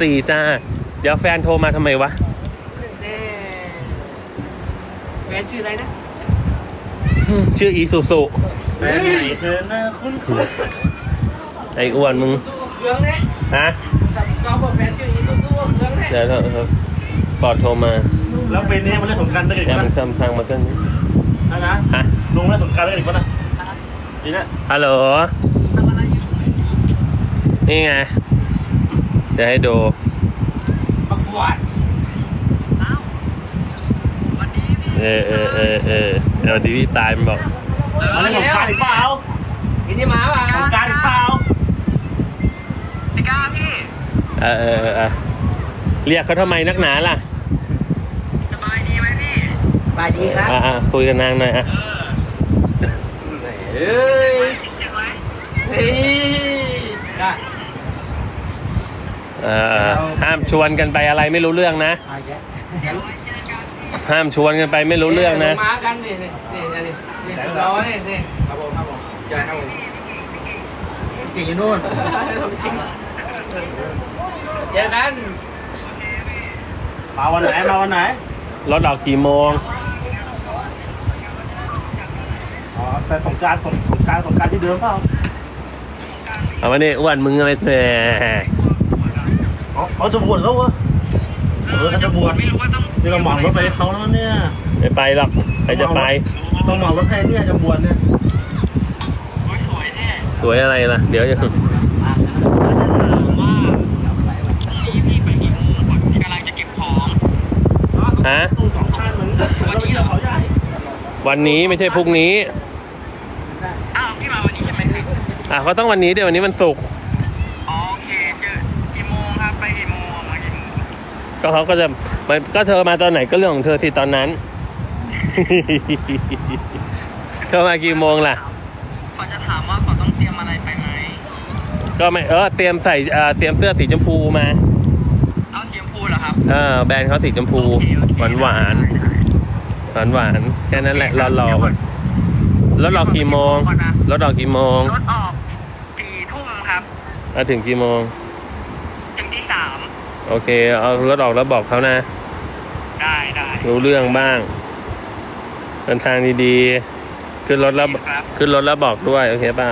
สี่จ้า เดี๋ยวแฟนโทรมาทำไมวะแน่แฟนชื่ออะไรนะชื่ออีซูซูแฟนไหนเธอหน้าคุ้นคุ้นไอ้อ้วนมึง ตู้เครื่องเนี่ยฮะแต่เราบอกแฟนชื่ออีตู้ตู้เครื่องเนี่ยเดี๋ยวเถอะเถอะปอดโทรมาแล้วเป็นนี้มันเล่นสงกรารได้อีกอย่าปะมันทำทางมาเกินนะนะฮะ ลงเล่นสงกรารได้อีกปะนะดีนะฮัลโหล ทำอะไรอยู่นี่ไง เดี๋ยวให้ดูปักฟวดเออเออเออเออเดี๋ยวดีพี่ตายมันบอกมาเล่นสงกรารอีกเปล่ากินที่หมาป่ะสงกรารอีกเปล่าไม่กล้าพี่เออเออเออเออเรียกเขาทำไมนักหนาล่ะสบายดีไหมพี่สบายดีครับอ่าคุยกับนางหน่อยอะเฮ้ยเฮ้ยได้ เออห้ามชวนกันไปอะไรไม่รู้เรื่องนะ มาแกห้ามชวนกันไปไม่รู้เรื่องนะ มากันนี่นี่นี่นี่นี่สุดร้อนนี่นี่ครับผมครับผมใช่ครับผมเก่งอยู่นู่นเจอกันมาวันไหนมาวันไหนรถออกกี่โมง อ๋อแต่สงกรารสงสงกรารสงกรารที่เดิมเปล่า เอามานี่อ้วนมึงอะไรแหม อ๋อเขาจะบวชแล้ววะเออเขาจะบวชไม่รู้ว่าต้องนี่เราหมองรถไปให้เขาแล้วเนี่ย ไม่ไปหรอกใครจะไป ต้องหมองรถให้เนี่ยจะบวชเนี่ยสวยอะไรล่ะ เดี๋ยวยังฮะ ตู้สองคันเหมือนวันนี้เขาใหญ่วันนี้ไม่ใช่พรุ่งนี้ อ้าวพี่มาวันนี้ใช่ไหมพี่อะเขาต้องวันนี้เดี๋ยววันนี้มันศุกร์ ก็เขาก็จะมันก็เธอมาตอนไหนก็เรื่องของเธอที่ตอนนั้น เธอมากี่โมงล่ะขอจะถามว่าขอต้องเตรียมอะไรไปไหม ก็ไม่เออเตรียมใส่เอ่อเตรียมเสื้อสีชมพูมาเอาสีชมพูเหรอครับเออแบรนด์เขาสีชมพูโอเคโอเคหวานหวานหวานหวานๆแค่นั้นแหละรอรอก่อนรถออกกี่โมง รถออกกี่โมงรถออกสี่ทุ่มครับ มาถึงกี่โมงถึงที่สาม โอเค เอารถออกแล้วบอกเขานะ ได้ได้รู้เรื่องบ้างเดินทางดีๆ ขึ้นรถแล้วครับ ขึ้นรถแล้วบอกด้วย โอเคเปล่า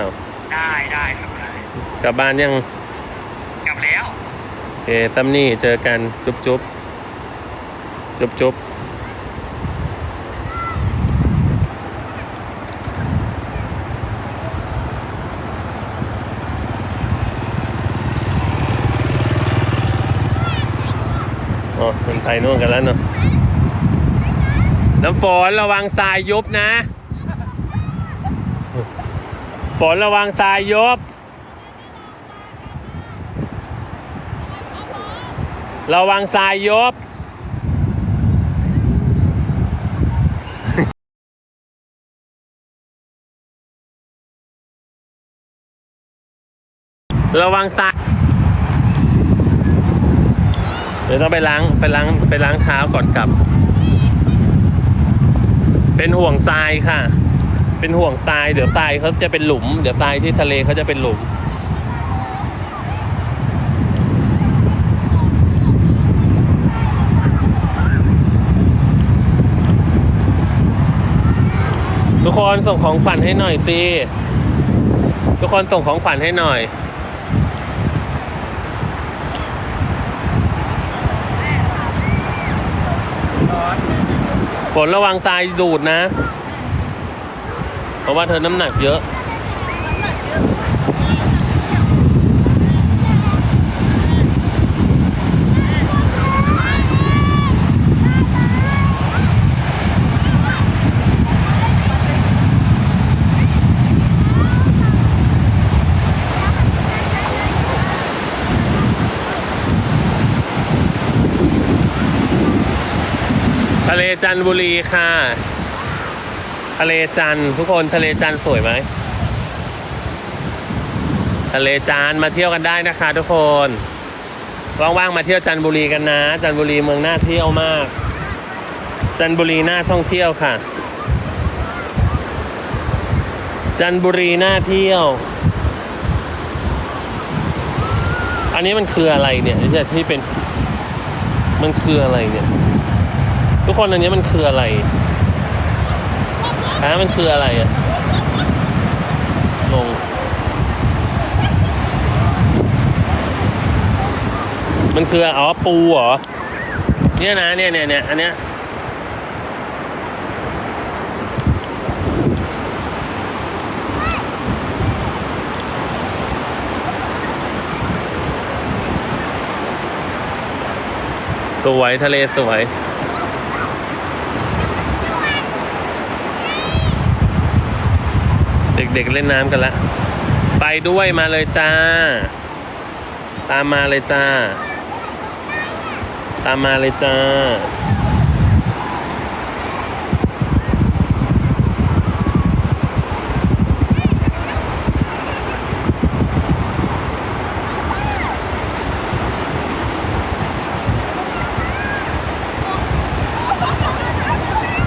ได้ได้ครับได้กลับบ้านยังกลับแล้ว โอเคตั้มนี่เจอกันจุ๊บจุ๊บจุ๊บจุ๊บ ไปนู่นกันแล้วเนาะน้ำฝนระวังทรายยุบนะ ฝนระวังทรายยุบระวังทรายยุบระวังทราย เดี๋ยวต้องไปล้างไปล้างไปล้างเท้าก่อนกลับ เป็นห่วงทรายค่ะ เป็นห่วงทรายเดี๋ยวทรายเขาจะเป็นหลุม เดี๋ยวทรายที่ทะเลเขาจะเป็นหลุมทุกคนส่งของขวัญให้หน่อยสิ ทุกคนส่งของขวัญให้หน่อย ฝนระวังทรายดูดนะ เพราะว่าเธอน้ำหนักเยอะ จันบุรีค่ะ ทะเลจันทุกคนทะเลจันสวยไหม ทะเลจันมาเที่ยวกันได้นะคะทุกคนว่างๆมาเที่ยวจันบุรีกันนะ จันบุรีเมืองน่าเที่ยวมาก จันบุรีน่าท่องเที่ยวค่ะ จันบุรีน่าเที่ยว อันนี้มันคืออะไรเนี่ยที่เป็นมันคืออะไรเนี่ย ทุกคนอันนี้มันคืออะไรฮะมันคืออะไรอะงงมันคืออ๋อปูเหรอ เนี่ยนะเนี่ยเนี่ยเนี่ยอันเนี้ยสวยทะเลสวย เด็กๆเล่นน้ำกันละ ไปด้วยมาเลยจ้า ตามมาเลยจ้า ตามมาเลยจ้า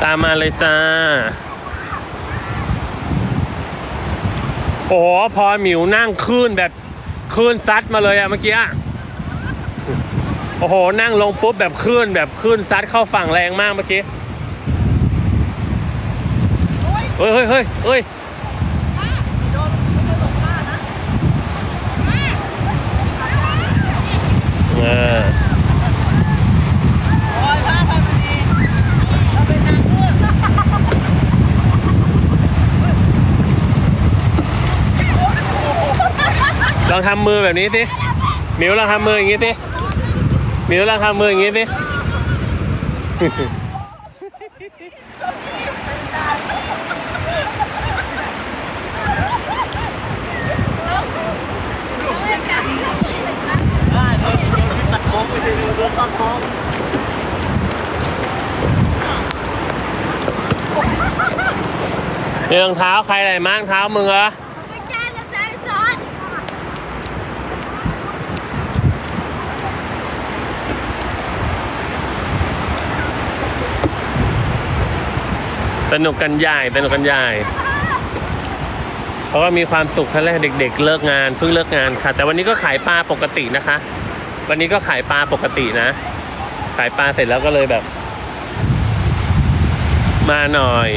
ตามมาเลยจ้า โอ้โหพอหมิวนั่งคลื่นแบบคลื่นซัดมาเลยอะเมื่อกี้โอ้โห นั่งลงปุ๊บแบบคลื่นแบบคลื่นซัดเข้าฝั่งแรงมากเมื่อกี้เฮ้ยเฮ้ยเฮ้ยเฮ้ยเออ โอ้ยพาไปพอดีเราเป็นนางเงือก ล องทำมือแบบนี้สิหมิวลองทำมืออย่างนี้สิหมิวลองทำมืออย่างนี้สิเลยเรือตัดโค้งเรื่องเท้าใครไหนมั่งเท้ามึงเหรอ ไม่ใช่เราใช้ซอส สนุกกันใหญ่สนุกกันใหญ่เพราะว่ามีความสุขทั้งแรกเด็ก ๆ เลิกงานเพิ่งเลิกงานค่ะ แต่วันนี้ก็ขายปลาปกตินะคะ วันนี้ก็ขายปลาปกตินะ ขายปลาเสร็จแล้วก็เลยแบบ มาหน่อย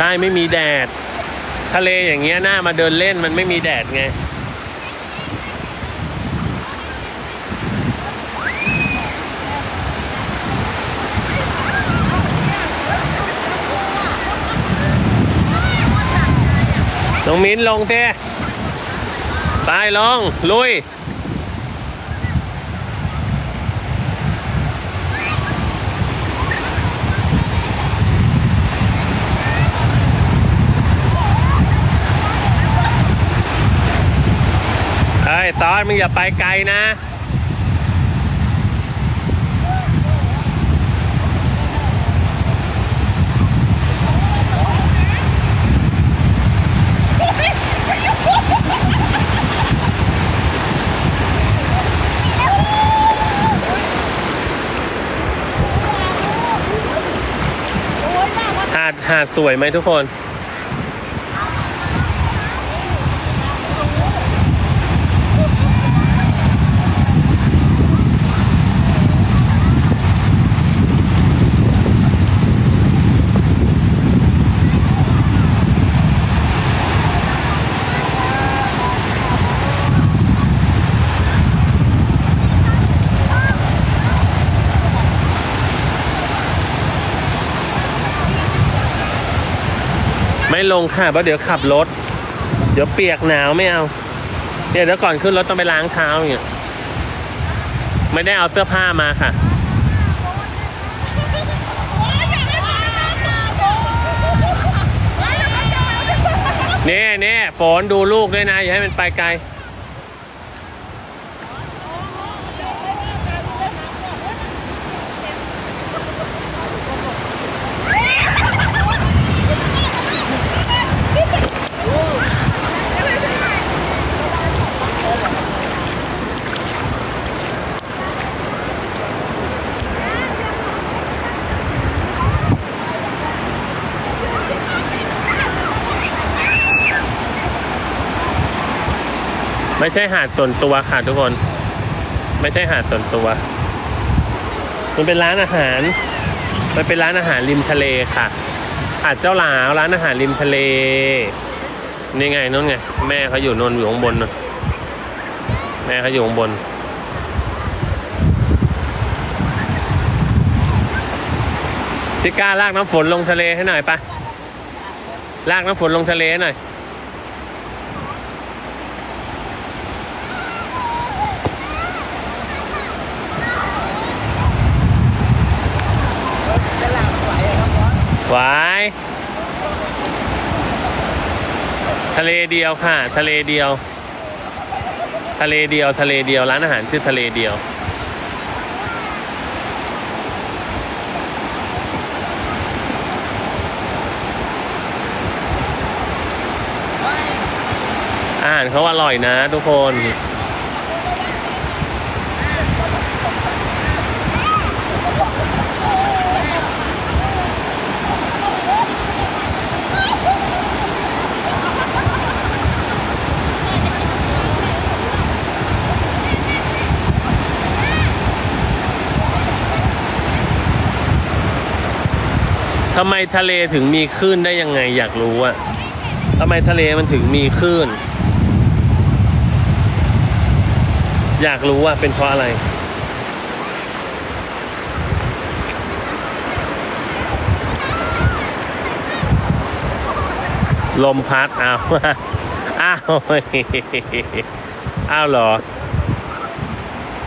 ใช่ไม่มีแดด ทะเลอย่างเงี้ยหน้ามาเดินเล่นมันไม่มีแดดไง น้องมิ้นลงเต้ไปลง ลุย ตอนมึงอย่าไปไกลนะ หาดหาดสวยไหมทุกคน ไม่ลงค่ะเพราะเดี๋ยวขับรถ เดี๋ยวเปียกหนาวไม่เอาเนี่ยเดี๋ยวก่อนขึ้นรถต้องไปล้างเท้าอย่างเงี้ยไม่ได้เอาเสื้อผ้ามาค่ะ เน่เน่ฝนดูลูกด้วยนะ อย่าให้มันไปไกล ไม่ใช่หาดส่วนตัวค่ะทุกคน ไม่ใช่หาดส่วนตัว มันเป็นร้านอาหาร มันเป็นร้านอาหารริมทะเลค่ะ หาดเจ้าหลาวร้านอาหารริมทะเล นี่ไงนู่นไง แม่เขาอยู่นนอยู่ข้างบนนู่นแม่เขาอยู่ข้างบน พี่กล้าลากน้ำฝนลงทะเลให้หน่อยปะลากน้ำฝนลงทะเลหน่อย จะหลับไหวเหรอครับ บอสหวายทะเลเดียวค่ะ ทะเลเดียว ทะเลเดียว ทะเลเดียว ร้านอาหารชื่อทะเลเดียว อาหารเขาอร่อยนะทุกคน ทำไมทะเลถึงมีคลื่นได้ยังไงอยากรู้อะทำไมทะเลมันถึงมีคลื่น อยากรู้ว่าเป็นเพราะอะไร ลมพัดอ้าวอ้าวอ้าวเหรอ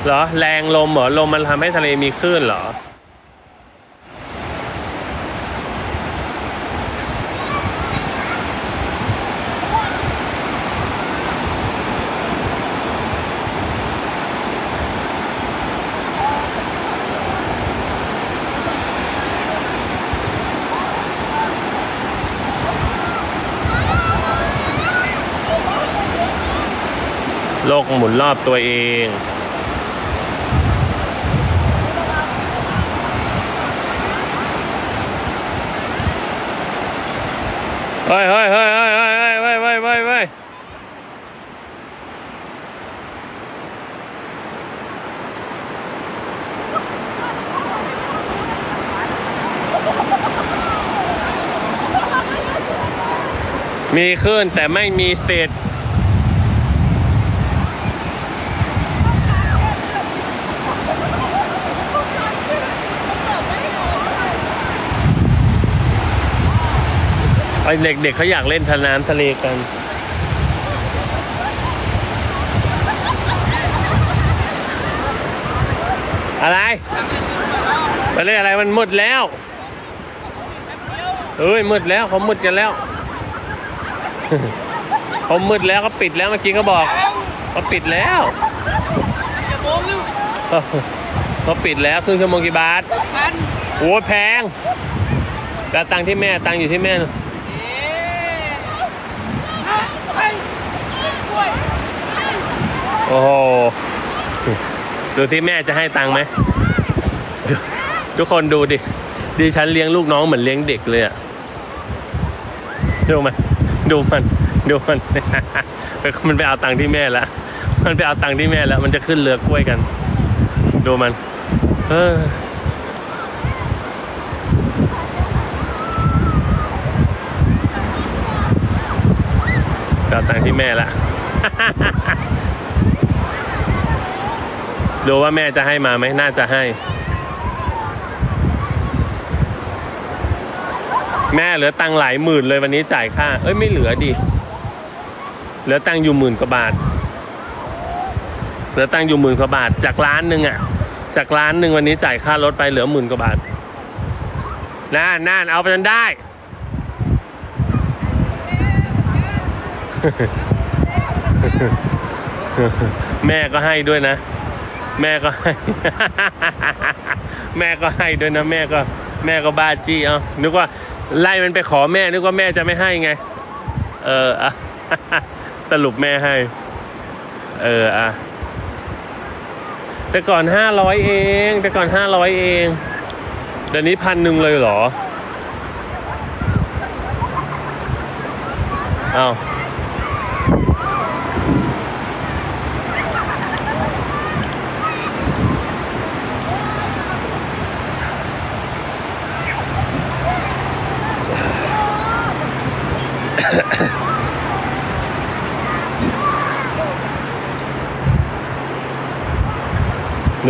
เหรอ แรงลมเหรอ ลมมันทำให้ทะเลมีคลื่นเหรอ โลกหมุนรอบตัวเอง เฮ้ยเฮ้ยเฮ้ยเฮ้ยเฮ้ยเฮ้ยเฮ้ยเฮ้ยเฮ้ยมีขึ้นแต่ไม่มีติ ดไอเด็กๆเขาอยากเล่นทะน้ำทะเลกัน อะไร ไปเล่นอะไรมันมืดแล้วเอ้ยมืดแล้วเขามืดกันแล้วเขามืดแล้วเขาปิดแล้วเมื่อกี้เขาบอกเขาปิดแล้วจะโมงลูกเขาปิดแล้วครึ่งชั่วโมงกี่บาทพันโอ้แพงแต่ตังค์ที่แม่ตังค์อยู่ที่แม่น่ะ เอ๊ะอะไปกล้วย โอ้โห ดูที่แม่จะให้ตังค์ไหม ทุกคนดูดิ ดิฉันเลี้ยงลูกน้องเหมือนเลี้ยงเด็กเลยอะดูมัน ดูมัน ดูมัน มันไปเอาตังค์ที่แม่ล้วมันไปเอาตังค์ที่แม่แล้ว มันจะขึ้นเรือกล้วยกัน ดูมัน เออเอาตังค์ที่แม่ละ ดูว่าแม่จะให้มาไหมน่าจะให้ แม่เหลือตังหลายหมื่นเลยวันนี้จ่ายค่า เอ้ยไม่เหลือดิเหลือตังอยู่หมื่นกว่าบาทเหลือตังอยู่หมื่นกว่าบาท จากร้านหนึ่งอะจากร้านหนึ่งวันนี้จ่ายค่ารถไปเหลือหมื่นกว่าบาทน่านน่านเอาไปจนได้ แม่ก็ให้ด้วยนะ แม่ก็ให้ แม่ก็ให้ด้วยนะแม่ก็แม่ก็บ้าจี้เอานึกว่าไล่มันไปขอแม่นึกว่าแม่จะไม่ให้ไง เอออะสรุปแม่ให้ เอออะแต่ก่อนห้าร้อยเอง แต่ก่อนห้าร้อยเองเดี๋ยวนี้พันหนึ่งเลยเหรอ เอา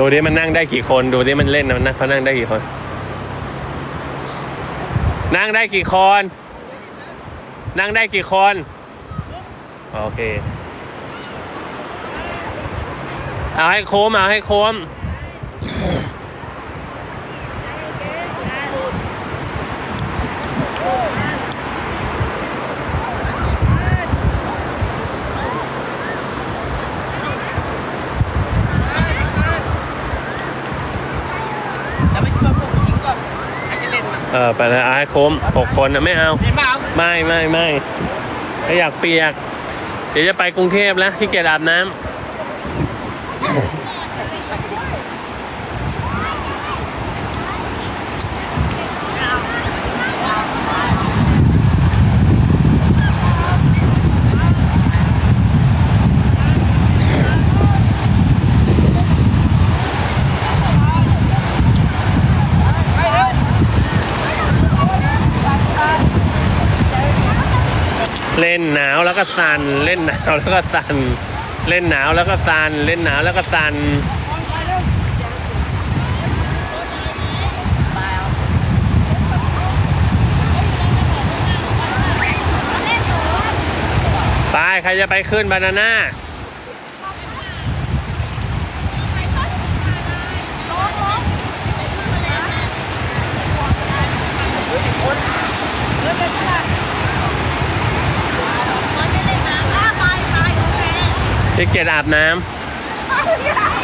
ดูดิมันนั่งได้กี่คน ดูดิมันเล่นมันนั่งเขานั่งได้กี่คน นั่งได้กี่คน นั่งได้กี่คน โอเค เอาให้โค้มเอาให้โค้ม แล้วไปชวนพวกผู้หญิงก่อนใครจะ เล่นนะเออไปเลยเอาให้โค้มหกคนนะไม่เอาเล่นเปล่าไม่ไม่ไม่ไม่อยากเปียก เดี๋ยวจะไปกรุงเทพแล้วที่เกียจอาบน้ำ เล่นหนาวแล้วก็สันเล่นหนาวแล้วก็สันเล่นหนาวแล้วก็สันเล่นหนาวแล้วก็สันไปใครจะไปขึ้นบานาน่า มันไม่เล่นน้ำอะไปไปโอเคที่เกียจอาบน้ำ